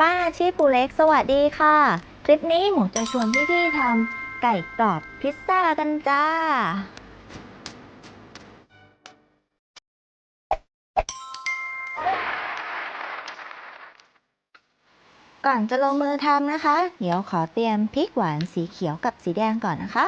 บ้านอาชีพปูเล็กสวัสดีค่ะ คลิปนี้หมูจะชวนพี่ๆทำไก่กรอบพิซซ่ากันจ้า ก่อนจะลงมือทำนะคะ เดี๋ยวขอเตรียมพริกหวานสีเขียวกับสีแดงก่อนนะคะ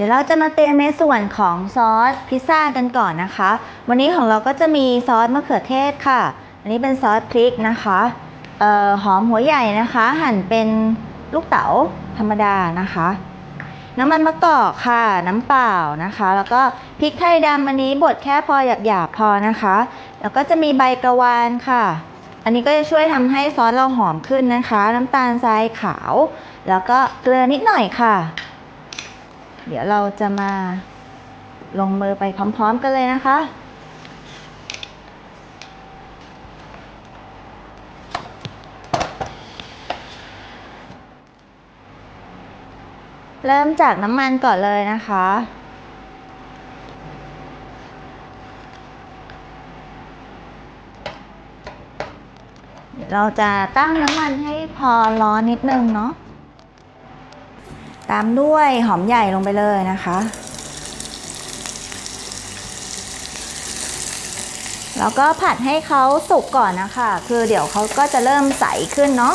ดี๋ยวเราจะมาเตรียมในส่วนของซอสพิซซ่ากันก่อนนะคะ วันนี้ของเราก็จะมีซอสมะเขือเทศค่ะ อันนี้เป็นซอสพริกนะคะออหอมหัวใหญ่นะคะ หั่นเป็นลูกเต๋าธรรมดานะคะ น้ำมันมะกอกค่ะ น้ำเปล่านะคะ แล้วก็พริกไทยดำอันนี้บดแค่พอหยาบๆพอนะคะ แล้วก็จะมีใบกระวานค่ะ อันนี้ก็จะช่วยทำให้ซอสเราหอมขึ้นนะคะ น้ำตาลทรายขาว แล้วก็เกลือนิดหน่อยค่ะ เดี๋ยวเราจะมาลงมือไปพร้อมๆกันเลยนะคะ เริ่มจากน้ำมันก่อนเลยนะคะเราจะตั้งน้ำมันให้พอร้อนนิดนึงเนาะ ตามด้วยหอมใหญ่ลงไปเลยนะคะ แล้วก็ผัดให้เขาสุกก่อนนะคะ คือเดี๋ยวเขาก็จะเริ่มใสขึ้นเนาะ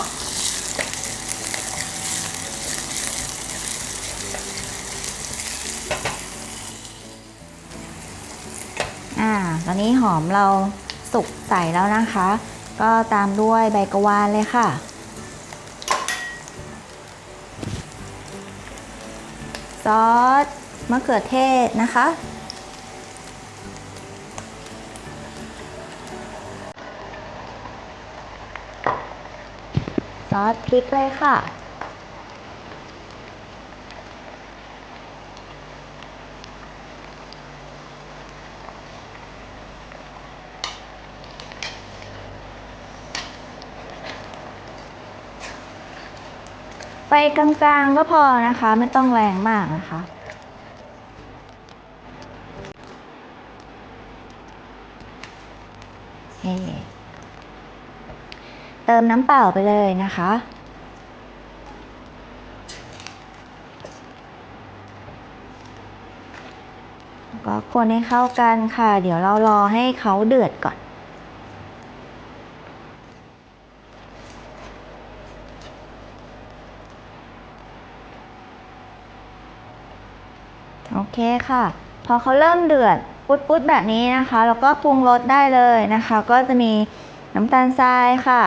อ่า ตอนนี้หอมเราสุกใสแล้วนะคะ ก็ตามด้วยใบกระวานเลยค่ะ ซอสมะเขือเทศนะคะ ซอสพริกเลยค่ะ ไฟกลางๆก็พอนะคะ ไม่ต้องแรงมากนะคะ เติมน้ำเปล่าไปเลยนะคะก็คนให้เข้ากันค่ะ เดี๋ยวเรารอให้เขาเดือดก่อน เคค่ะ พอเขาเริ่มเดือดปุดๆแบบนี้นะคะ แล้วก็ปรุงรสได้เลยนะคะ ก็จะมีน้ำตาลทรายค่ะ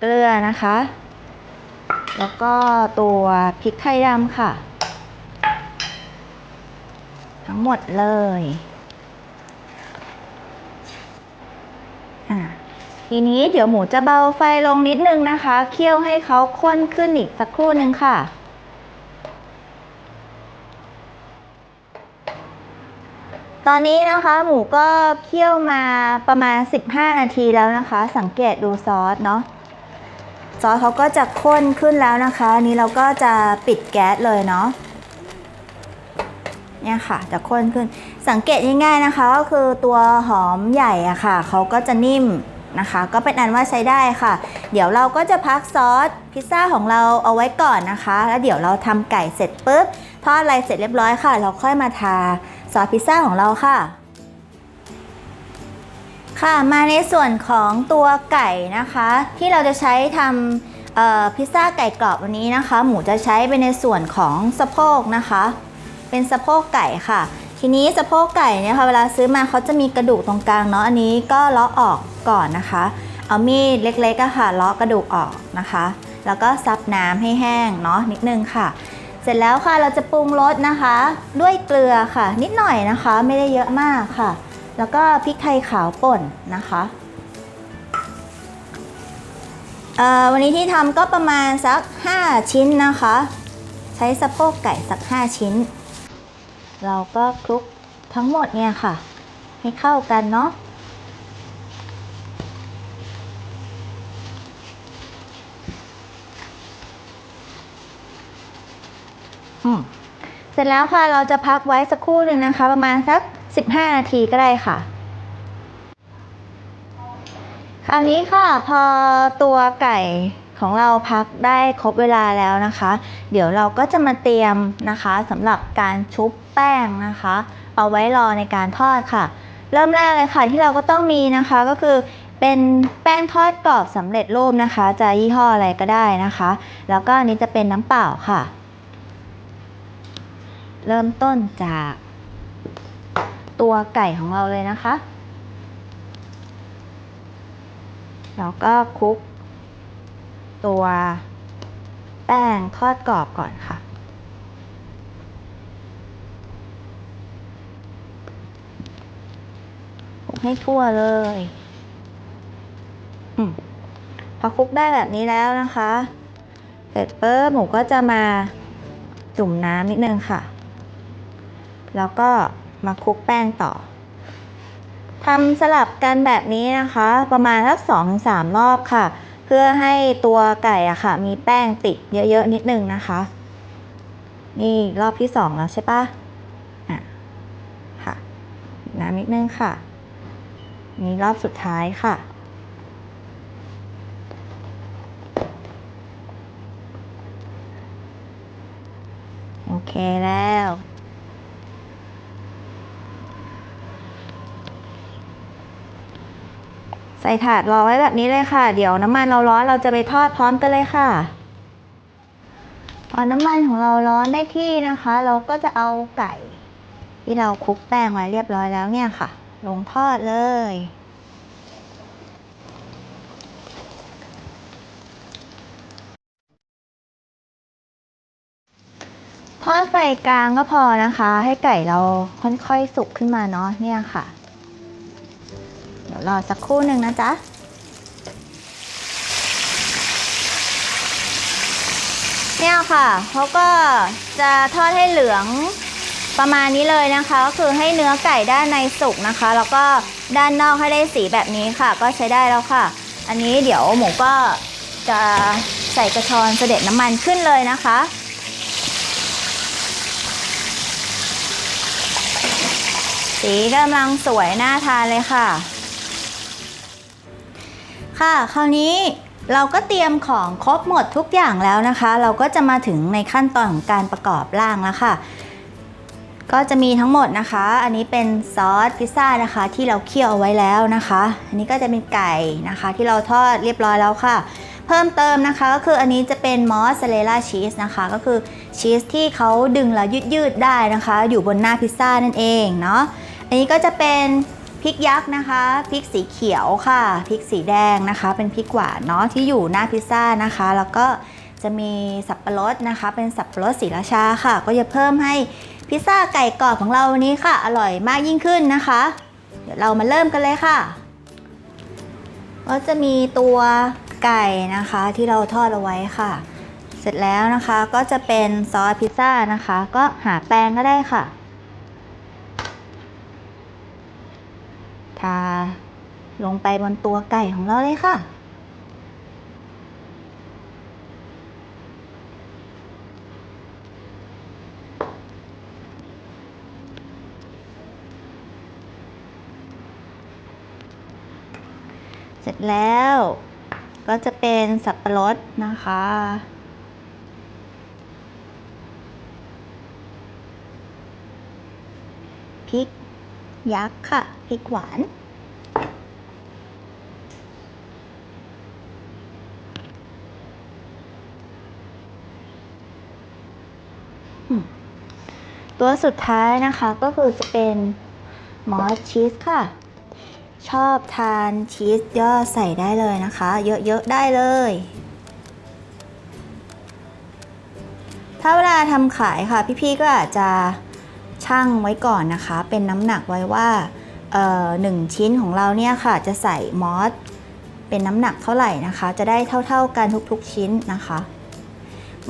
เกลือนะคะ แล้วก็ตัวพริกไทยดำค่ะ ทั้งหมดเลยอะทีนี้เดี๋ยวหมูจะเบาไฟลงนิดนึงนะคะ เคี่ยวให้เขาข้นขึ้นอีกสักครู่นึงค่ะ ตอนนี้นะคะหมูก็เคี่ยวมาประมาณ 15 นาทีแล้วนะคะ สังเกตดูซอสเนาะซอสเขาก็จะข้นขึ้นแล้วนะคะนนี้เราก็จะปิดแก๊สเลยเนาะเนี่ยค่ะจะข้นขึ้น สังเกตง่ายๆนะคะ ก็คือตัวหอมใหญ่อะค่ะเขาก็จะนิ่มนะคะ ก็เป็นอันว่าใช้ได้ค่ะ เดี๋ยวเราก็จะพักซอสพิซซ่าของเราเอาไว้ก่อนนะคะ แล้วเดี๋ยวเราทำไก่เสร็จปุ๊บทอดอะไรเสร็จเรียบร้อยค่ะ เราค่อยมาทา ซอสพิซซ่าของเราค่ะ ค่ะมาในส่วนของตัวไก่นะคะ ที่เราจะใช้ทำพิซซ่าไก่กรอบวันนี้นะคะ หมูจะใช้ไปในส่วนของสะโพกนะคะ เป็นสะโพกไก่ค่ะ ทีนี้สะโพกไก่เนี่ยค่ะเวลาซื้อมาเขาจะมีกระดูกตรงกลางเนาะอันนี้ก็เลาะออกก่อนนะคะ เอามีดเล็กๆอะค่ะเลาะกระดูกออกนะคะ แล้วก็ซับน้ำให้แห้งเนาะนิดนึงค่ะ ร็จแล้วค่ะเราจะปรุงรสนะคะ ด้วยเกลือค่ะ นิดหน่อยนะคะ ไม่ได้เยอะมากค่ะ แล้วก็พริกไทยขาวป่นนะคะวันนี้ที่ทำก็ประมาณสัก 5 ชิ้นนะคะ ใช้สะโพกไก่สัก 5 ชิ้น เราก็คลุกทั้งหมดเนี่ยค่ะ ให้เข้ากันเนาะ อืมเส ร็จแล้วค่ะเราจะพักไว้สักครู่หนึ่งนะคะ ประมาณสัก 15 นาทีก็ได้ค่ะ คราวนี้ค่ะพอตัวไก่ของเราพักได้ครบเวลาแล้วนะคะ เดี๋ยวเราก็จะมาเตรียมนะคะสำหรับการชุบแป้งนะคะ เอาไว้รอในการทอดค่ะ เริ่มแรกเลยค่ะที่เราก็ต้องมีนะคะก็คือเป็นแป้งทอดกรอบสำเร็จรูปนะคะ จะยี่ห้ออะไรก็ได้นะคะ แล้วก็อันนี้จะเป็นน้ำเปล่าค่ะ เริ่มต้นจาก ตัวไก่ของเราเลยนะคะ แล้วก็คลุก ตัวแป้งทอดกรอบก่อนค่ะ คลุกให้ทั่วเลยอพอคลุกได้แบบนี้แล้วนะคะ เสร็จปุ๊บหมูก็จะมาจุ่มน้ำนิดนึงค่ะ แล้วก็มาคลุกแป้งต่อทำสลับกันแบบนี้นะคะ ประมาณสักสองถึงสามรอบค่ะ เพื่อให้ตัวไก่อะค่ะ มีแป้งติดเยอะๆนิดนึงนะคะ นี่รอบที่สองแล้วใช่ปะอะค่ะน้ำนิดนึงค่ะ นี่รอบสุดท้ายค่ะโอเคแล้ว ส่ถาดรอไว้แบบนี้เลยค่ะ เดี๋ยวน้ำมันเราร้อนเราจะไปทอดพร้อมกันเลยค่ะพอน้ำมันของเราร้อนได้ที่นะคะ เราก็จะเอาไก่ ที่เราคลุกแป้งไว้เรียบร้อยแล้วเนี่ยค่ะ ลงทอดเลย ทอดไฟกลางก็พอนะคะ ให้ไก่เราค่อยๆสุกขึ้นมาเนาะเนี่ยค่ะ ดี๋ยวรอสักครู่หนึ่งนะจ๊ะเนี่ยค่ะเขาก็จะทอดให้เหลืองประมาณนี้เลยนะคะ ก็คือให้เนื้อไก่ด้านในสุกนะคะ แล้วก็ด้านนอกให้ได้สีแบบนี้ค่ะ ก็ใช้ได้แล้วค่ะ อันนี้เดี๋ยวหมูก็จะใส่กระชอนเสด็จน้ำมันขึ้นเลยนะคะสีกำลังสวยน่าทานเลยค่ะ ค่ะ คราวนี้เราก็เตรียมของครบหมดทุกอย่างแล้วนะคะ เราก็จะมาถึงในขั้นตอนของการประกอบร่างแล้วค่ะ ก็จะมีทั้งหมดนะคะ อันนี้เป็นซอสพิซซ่านะคะที่เราเคี่ยวเอาไว้แล้วนะคะ อันนี้ก็จะเป็นไก่นะคะ ที่เราทอดเรียบร้อยแล้วค่ะ เพิ่มเติมนะคะก็คืออันนี้จะเป็นมอสซาเรลล่าชีสนะคะ ก็คือชีสที่เขาดึงแล้วยืดๆได้นะคะ อยู่บนหน้าพิซซ่านั่นเองเนาะ อันนี้ก็จะเป็น พริกยักษ์นะคะ พริกสีเขียวค่ะ พริกสีแดงนะคะ เป็นพริกหวานเนาะที่อยู่หน้าพิซซ่านะคะ แล้วก็จะมีสับปะรดนะคะ เป็นสับปะรดสีราชาค่ะ ก็จะเพิ่มให้พิซซ่าไก่กรอบของเราวันนี้ค่ะ อร่อยมากยิ่งขึ้นนะคะ เดี๋ยวเรามาเริ่มกันเลยค่ะ ก็จะมีตัวไก่นะคะที่เราทอดเอาไว้ค่ะ เสร็จแล้วนะคะก็จะเป็นซอสพิซซ่านะคะ ก็หาแป้งก็ได้ค่ะ ทาลงไปบนตัวไก่ของเราเลยค่ะ เสร็จแล้วก็จะเป็นสับปะรดนะคะพริก ยักษ์ค่ะพริกหวาน ตัวสุดท้ายนะคะก็คือจะเป็นมอสชีสค่ะ ชอบทานชีสย่อใส่ได้เลยนะคะ เยอะๆได้เลยถ้าเวลาทำขายค่ะ พี่ๆก็อาจจะ ชั่งไว้ก่อนนะคะ เป็นน้ำหนักไว้ว่าเอ่อหนึ่งชิ้นของเราเนี่ยค่ะ จะใส่มอสเป็นน้ำหนักเท่าไหร่นะคะ จะได้เท่า ๆกันทุกๆชิ้นนะคะ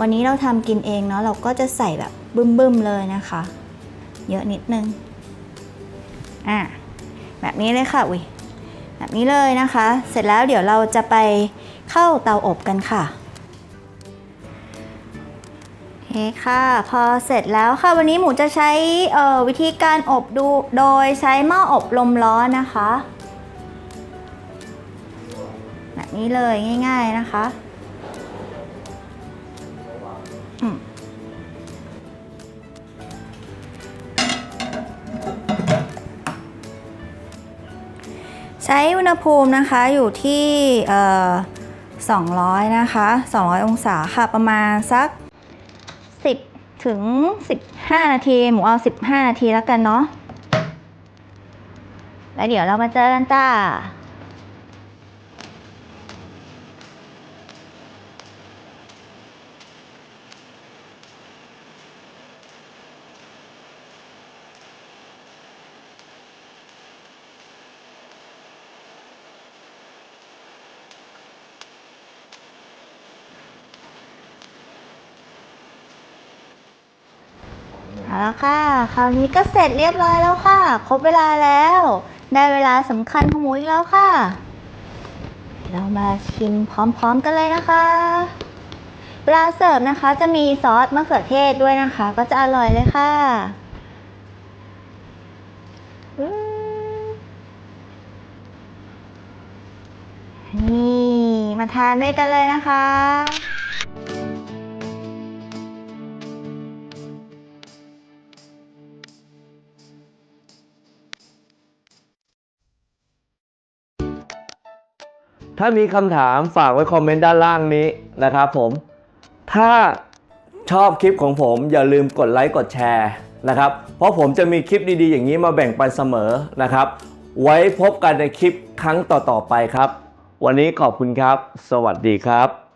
วันนี้เราทำกินเองเนาะเราก็จะใส่แบบบึ้มๆเลยนะคะ เยอะนิดนึงอะแบบนี้เลยค่ะอุ้ยแบบนี้เลยนะคะ เสร็จแล้วเดี๋ยวเราจะไปเข้าเตาอบกันค่ะ คค่ะ พอเสร็จแล้วค่ะ วันนี้หมูจะใช้วิธีการอบดูโดยใช้หม้ออบลมร้อนนะคะ แบบนี้เลยง่าย ๆนะคะใช้อุณหภูมินะคะอยู่ที่ 200 นะคะ 200 องศาค่ะ ประมาณสัก ถึง 15 นาที หมูเอา 15 นาทีแล้วกันเนาะ แล้วเดี๋ยวเรามาเจอกันจ้า เอาละค่ะ คราวนี้ก็เสร็จเรียบร้อยแล้วค่ะ ครบเวลาแล้ว ได้เวลาสำคัญของหมูอีกแล้วค่ะ เรามาชิมพร้อมๆกันเลยนะคะเวลาเสิร์ฟนะคะจะมีซอสมะเขือเทศด้วยนะคะ ก็จะอร่อยเลยค่ะนี่มาทานด้วยกันเลยนะคะ ถ้ามีคำถามฝากไว้คอมเมนต์ด้านล่างนี้นะครับผม ถ้าชอบคลิปของผมอย่าลืมกดไลค์กดแชร์นะครับ เพราะผมจะมีคลิปดีๆ อย่างนี้มาแบ่งปันเสมอนะครับ ไว้พบกันในคลิปครั้งต่อๆไปครับ วันนี้ขอบคุณครับ สวัสดีครับ